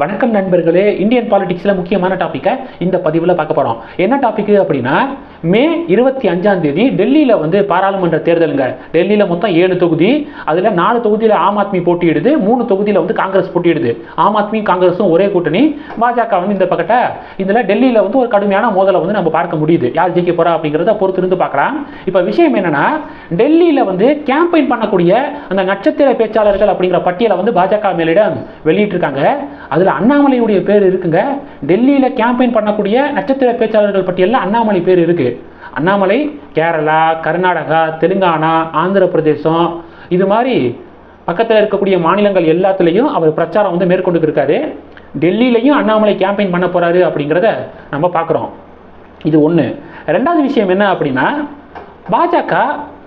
வணக்கம் நண்பர்களே இந்தியன் பாலிடிக்ஸில் முக்கியமான டாப்பிக்கை இந்த பதிவில் பார்க்க போகிறோம் என்ன டாபிக் அப்படின்னா மே இருபத்தி அஞ்சாம் தேதி டெல்லியில் வந்து பாராளுமன்ற தேர்தலுங்க. டெல்லியில் மொத்தம் ஏழு தொகுதி அதில் நாலு தொகுதியில் ஆம் ஆத்மி போட்டியிடுது மூணு தொகுதியில் வந்து காங்கிரஸ் போட்டியிடுது. ஆம் ஆத்மி காங்கிரஸும் ஒரே கூட்டணி பாஜக வந்து இந்த பக்கத்தை. இதில் டெல்லியில் வந்து ஒரு கடுமையான மோதலை வந்து நம்ம பார்க்க முடியுது. யார் ஜெயிக்க போகிறா அப்படிங்கிறத பொறுத்திருந்து பார்க்கலாம். இப்போ விஷயம் என்னென்னா டெல்லியில் வந்து கேம்பெயின் பண்ணக்கூடிய அந்த நட்சத்திர பேச்சாளர்கள் அப்படிங்கிற பட்டியலை வந்து பாஜக மேலிடம் வெளியிட்டிருக்காங்க. அதில் அண்ணாமலையுடைய பேர் இருக்குங்க. டெல்லியில் கேம்பெயின் பண்ணக்கூடிய நட்சத்திர பேச்சாளர்கள் பட்டியலில் அண்ணாமலை பேர் இருக்குது அண்ணாமலை கேரளா கர்நாடகா தெலுங்கானா ஆந்திர பிரதேசம் இது மாதிரி பக்கத்தில் இருக்கக்கூடிய மாநிலங்கள் எல்லாத்துலேயும் அவர் பிரச்சாரம் வந்து மேற்கொண்டு இருக்காரு. டெல்லியிலையும் அண்ணாமலை கேம்பெயின் பண்ண போகிறாரு அப்படிங்கிறத நம்ம பார்க்குறோம் இது ஒன்று ரெண்டாவது விஷயம் என்ன அப்படின்னா பாஜக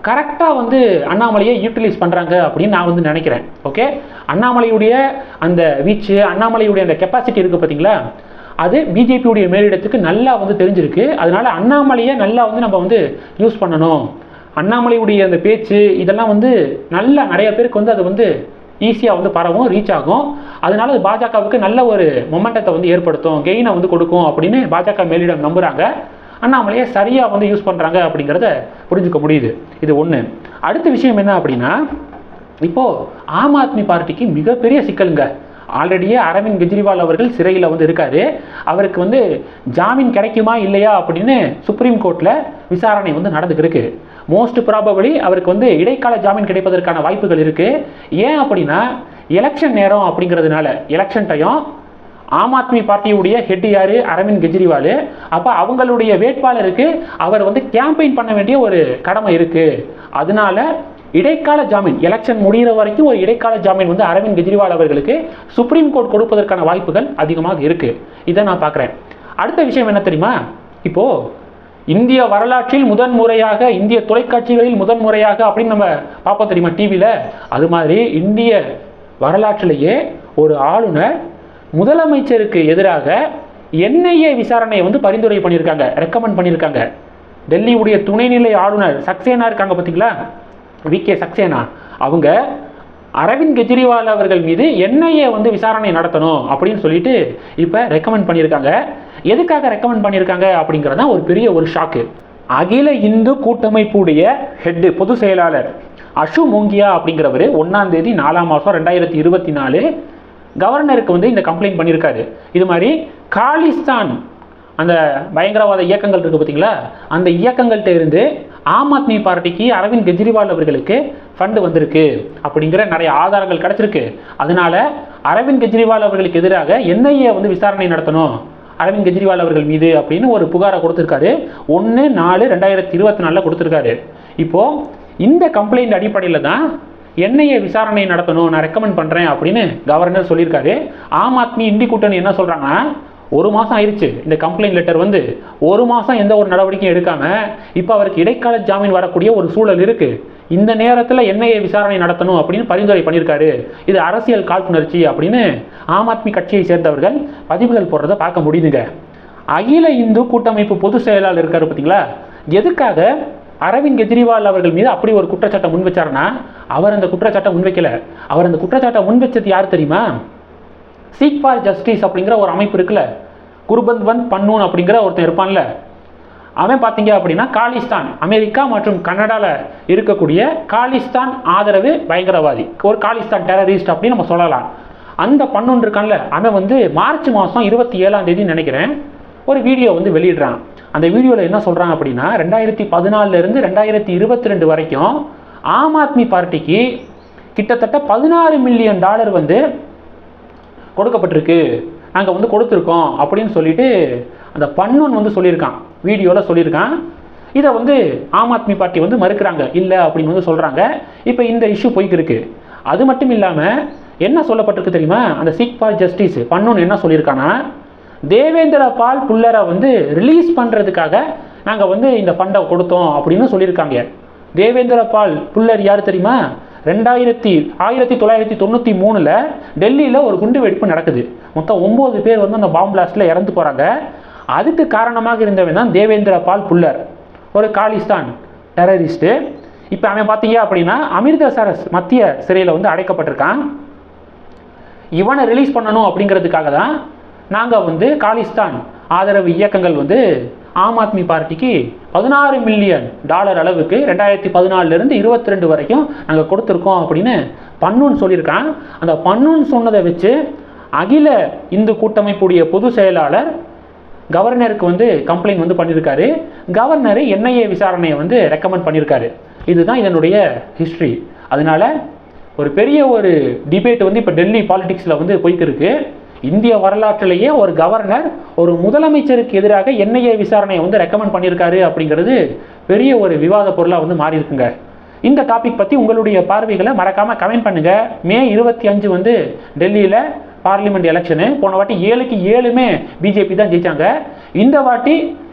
கரெக்டாக வந்து அண்ணாமலையை யூட்டிலைஸ் பண்ணுறாங்க அப்படின்னு நான் வந்து நினைக்கிறேன். ஓகே அண்ணாமலையுடைய அந்த வீச்சு அண்ணாமலையுடைய அந்த கெப்பாசிட்டி இருக்குது பார்த்தீங்களா அது பிஜேபியுடைய மேலிடத்துக்கு நல்லா வந்து தெரிஞ்சிருக்கு. அதனால அண்ணாமலையை நல்லா வந்து நம்ம வந்து யூஸ் பண்ணணும். அண்ணாமலையுடைய அந்த பேச்சு இதெல்லாம் வந்து நல்லா நிறைய பேருக்கு வந்து அது வந்து ஈஸியாக வந்து பரவும் ரீச் ஆகும். அதனால அது பாஜகவுக்கு நல்ல ஒரு மொமெண்டத்தை வந்து ஏற்படுத்தும் கெயினை வந்து கொடுக்கும் அப்படின்னு பாஜக மேலிடம் நம்புகிறாங்க அண்ணாமலையை சரியாக வந்து யூஸ் பண்ணுறாங்க அப்படிங்கிறத புரிஞ்சுக்க முடியுது. இது ஒன்று அடுத்த விஷயம் என்ன அப்படின்னா இப்போது ஆம் ஆத்மி பார்ட்டிக்கு மிகப்பெரிய சிக்கலுங்க. ஆல்ரெடியே அரவிந்த் கெஜ்ரிவால் அவர்கள் சிறையில் வந்து இருக்காரு. அவருக்கு வந்து ஜாமீன் கிடைக்குமா இல்லையா அப்படின்னு சுப்ரீம் கோர்ட்டில் விசாரணை வந்து நடந்துட்டு மோஸ்ட் ப்ராபபிளி அவருக்கு வந்து இடைக்கால ஜாமீன் கிடைப்பதற்கான வாய்ப்புகள் இருக்குது ஏன் அப்படின்னா எலெக்ஷன் நேரம் அப்படிங்கிறதுனால election time Aam Aadmi பார்ட்டியுடைய head யாரு? அரவிந்த் கெஜ்ரிவால். அப்போ அவங்களுடைய வேட்பாளருக்கு அவர் வந்து கேம்பெயின் பண்ண வேண்டிய ஒரு கடமை இருக்கு. அதனால இடைக்கால ஜாமீன் எலெக்ஷன் முடிகிற வரைக்கும் ஒரு இடைக்கால ஜாமீன் வந்து அரவிந்த் கெஜ்ரிவால் அவர்களுக்கு சுப்ரீம் கோர்ட் கொடுப்பதற்கான வாய்ப்புகள் அதிகமாக இருக்கு. இதை நான் பார்க்குறேன். அடுத்த விஷயம் என்ன தெரியுமா? இப்போ இந்திய வரலாற்றில் முதன் முறையாக இந்திய தொலைக்காட்சிகளில் முதன் முறையாக அப்படின்னு நம்ம பார்ப்போம் தெரியுமா? டிவியில் அது மாதிரி இந்திய வரலாற்றிலேயே ஒரு ஆளுநர் முதலமைச்சருக்கு எதிராக என்ஐஏ விசாரணையை வந்து பரிந்துரை பண்ணியிருக்காங்க ரெக்கமெண்ட் பண்ணியிருக்காங்க. டெல்லியுடைய துணைநிலை ஆளுநர் சக்சேனா இருக்காங்க பார்த்தீங்களா? வி. கே. சக்சேனா. அவங்க அரவிந்த் கெஜ்ரிவால் அவர்கள் மீது என்ஐஏ வந்து விசாரணை நடத்தணும் அப்படின்னு சொல்லிட்டு இப்போ ரெக்கமெண்ட் பண்ணியிருக்காங்க. எதுக்காக ரெக்கமெண்ட் பண்ணியிருக்காங்க அப்படிங்கிறது தான் ஒரு பெரிய ஒரு ஷாக்கு அகில இந்து கூட்டமைப்புடைய ஹெட்டு பொதுச் செயலாளர் அஷு மோங்கியா அப்படிங்கிறவர் ஒன்றாம் தேதி நாலாம் மாதம் ரெண்டாயிரத்தி இருபத்தி நாலு கவர்னருக்கு வந்து இந்த கம்ப்ளைண்ட் பண்ணியிருக்காரு இது மாதிரி காலிஸ்தான் அந்த பயங்கரவாத இயக்கங்கள் இருக்குது பார்த்தீங்களா? அந்த இயக்கங்கள்கிட்ட இருந்து ஆம் ஆத்மி பார்ட்டிக்கு அரவிந்த் கெஜ்ரிவால் அவர்களுக்கு ஃபண்டு வந்திருக்கு அப்படிங்கிற நிறைய ஆதாரங்கள் கிடச்சிருக்கு. அதனால அரவிந்த் கெஜ்ரிவால் அவர்களுக்கு எதிராக என்ஐஏ வந்து விசாரணை நடத்தணும். அரவிந்த் கெஜ்ரிவால் அவர்கள் மீது அப்படின்னு ஒரு புகாரை கொடுத்துருக்காரு. ஒன்று நாலு ரெண்டாயிரத்தி இருபத்தி நாலில் கொடுத்துருக்காரு. இப்போது இந்த கம்ப்ளைண்ட் அடிப்படையில் தான் என்ஐஏ விசாரணை நடத்தணும் நான் ரெக்கமெண்ட் பண்ணுறேன் அப்படின்னு கவர்னர் சொல்லியிருக்காரு. ஆம் ஆத்மி இந்தி கூட்டணி என்ன சொல்கிறாங்கன்னா ஒரு மாதம் ஆயிடுச்சு இந்த கம்ப்ளைண்ட் லெட்டர் வந்து ஒரு மாதம் எந்த ஒரு நடவடிக்கையும் எடுக்காமல் இப்போ அவருக்கு இடைக்கால ஜாமீன் வரக்கூடிய ஒரு சூழல் இருக்குது இந்த நேரத்தில் என்ஐஏ விசாரணை நடத்தணும் அப்படின்னு பரிந்துரை பண்ணியிருக்காரு. இது அரசியல் காழ்ப்புணர்ச்சி அப்படின்னு ஆம் ஆத்மி கட்சியை சேர்ந்தவர்கள் பதிவுகள் போடுறதை பார்க்க முடியுதுங்க. அகில இந்து கூட்டமைப்பு பொதுச் செயலாளர் இருக்காரு பார்த்தீங்களா எதுக்காக அரவிந்த் கெஜ்ரிவால் அவர்கள் மீது அப்படி ஒரு குற்றச்சாட்டை முன் வச்சாருன்னா அவர் அந்த குற்றச்சாட்டை முன்வைக்கல. அவர் அந்த குற்றச்சாட்டை முன்வைச்சது யார் தெரியுமா? சீக் ஃபார் ஜஸ்டிஸ் அப்படிங்கிற ஒரு அமைப்பு இருக்குல்ல. குருபந்த்வந்த் பன்னூன் அப்படிங்கிற ஒருத்தன் இருப்பான்ல. அவன் பார்த்தீங்க அப்படின்னா காலிஸ்தான் அமெரிக்கா மற்றும் கனடாவில் இருக்கக்கூடிய காலிஸ்தான் ஆதரவு பயங்கரவாதி. ஒரு காலிஸ்தான் டெரரிஸ்ட் அப்படின்னு நம்ம சொல்லலாம். அந்த பன்னூன் இருக்கான்ல. அவன் வந்து மார்ச் மாதம் இருபத்தி ஏழாம் தேதி நினைக்கிறேன் ஒரு வீடியோ வந்து வெளியிடுறான். அந்த வீடியோவில் என்ன சொல்கிறான் அப்படின்னா ரெண்டாயிரத்தி பதினாலிருந்து ரெண்டாயிரத்தி இருபத்தி ரெண்டு வரைக்கும் ஆம் ஆத்மி பார்ட்டிக்கு கிட்டத்தட்ட பதினாறு மில்லியன் டாலர் வந்து கொடுக்கப்பட்டிருக்கு. நாங்கள் வந்து கொடுத்துருக்கோம் அப்படின்னு சொல்லிட்டு அந்த பன்னூன் வந்து சொல்லியிருக்கான். வீடியோவில் சொல்லியிருக்கான். இதை வந்து ஆம் ஆத்மி பார்ட்டி வந்து மறுக்கிறாங்க. இல்லை அப்படின்னு வந்து சொல்கிறாங்க இப்போ இந்த இஷ்யூ போய்க்கிருக்கு அது மட்டும் இல்லாமல் என்ன சொல்லப்பட்டிருக்கு தெரியுமா? அந்த சீக் ஃபார் ஜஸ்டிஸ் பன்னூன் என்ன சொல்லியிருக்கான்னா தேவேந்திர பால் புல்லரை வந்து ரிலீஸ் பண்ணுறதுக்காக நாங்கள் வந்து இந்த ஃபண்டை கொடுத்தோம் அப்படின்னு சொல்லியிருக்காங்க. தேவேந்திர பால் புல்லர் யார் தெரியுமா? ரெண்டாயிரத்தி ஆயிரத்தி தொள்ளாயிரத்தி தொண்ணூற்றி மூணில் டெல்லியில் ஒரு குண்டு வெடிப்பு நடக்குது. மொத்தம் ஒம்பது பேர் வந்து அந்த பாம் பிளாஸ்டில் இறந்து போகிறாங்க அதுக்கு காரணமாக இருந்தவன் தான் தேவேந்திர பால் புல்லர். ஒரு காலிஸ்தான் டெரரிஸ்ட்டு இப்போ அவன் பார்த்தீங்க அப்படின்னா அமிர்தசரஸ் மத்திய சிறையில் வந்து அடைக்கப்பட்டிருக்கான். இவனை ரிலீஸ் பண்ணணும் அப்படிங்கிறதுக்காக தான் நாங்கள் வந்து காலிஸ்தான் ஆதரவு இயக்கங்கள் வந்து ஆம் ஆத்மி பார்ட்டிக்கு பதினாறு மில்லியன் டாலர் அளவுக்கு ரெண்டாயிரத்தி பதினாலிருந்து இருபத்தி ரெண்டு வரைக்கும் நாங்கள் கொடுத்துருக்கோம் அப்படின்னு பண்ணுன்னு சொல்லியிருக்கான். அந்த பண்ணுன்னு சொன்னதை வச்சு அகில இந்து கூட்டமைப்புடைய பொதுச் செயலாளர் கவர்னருக்கு வந்து கம்ப்ளைண்ட் வந்து பண்ணியிருக்காரு. கவர்னர் என்ஐஏ விசாரணையை வந்து ரெக்கமெண்ட் பண்ணியிருக்காரு. இதுதான் இதனுடைய ஹிஸ்ட்ரி அதனால ஒரு பெரிய ஒரு டிபேட் வந்து இப்போ டெல்லி பாலிடிக்ஸில் வந்து போய்க்கு இருக்குது இந்திய வரலாற்றிலேயே ஒரு கவர்னர் ஒரு முதலமைச்சருக்கு எதிராக என்ஐஏ விசாரணையை வந்து ரெக்கமெண்ட் பண்ணியிருக்காரு அப்படிங்கிறது பெரிய ஒரு விவாத பொருளாக வந்து மாறி இருக்குங்க இந்த டாபிக் பற்றி உங்களுடைய பார்வைகளை மறக்காமல் கமெண்ட் பண்ணுங்கள் மே இருபத்தி அஞ்சு வந்து டெல்லியில் பார்லிமெண்ட் எலெக்ஷனு போன வாட்டி ஏழுக்கு ஏழுமே பிஜேபி தான் ஜெயிச்சாங்க. இந்த வாட்டி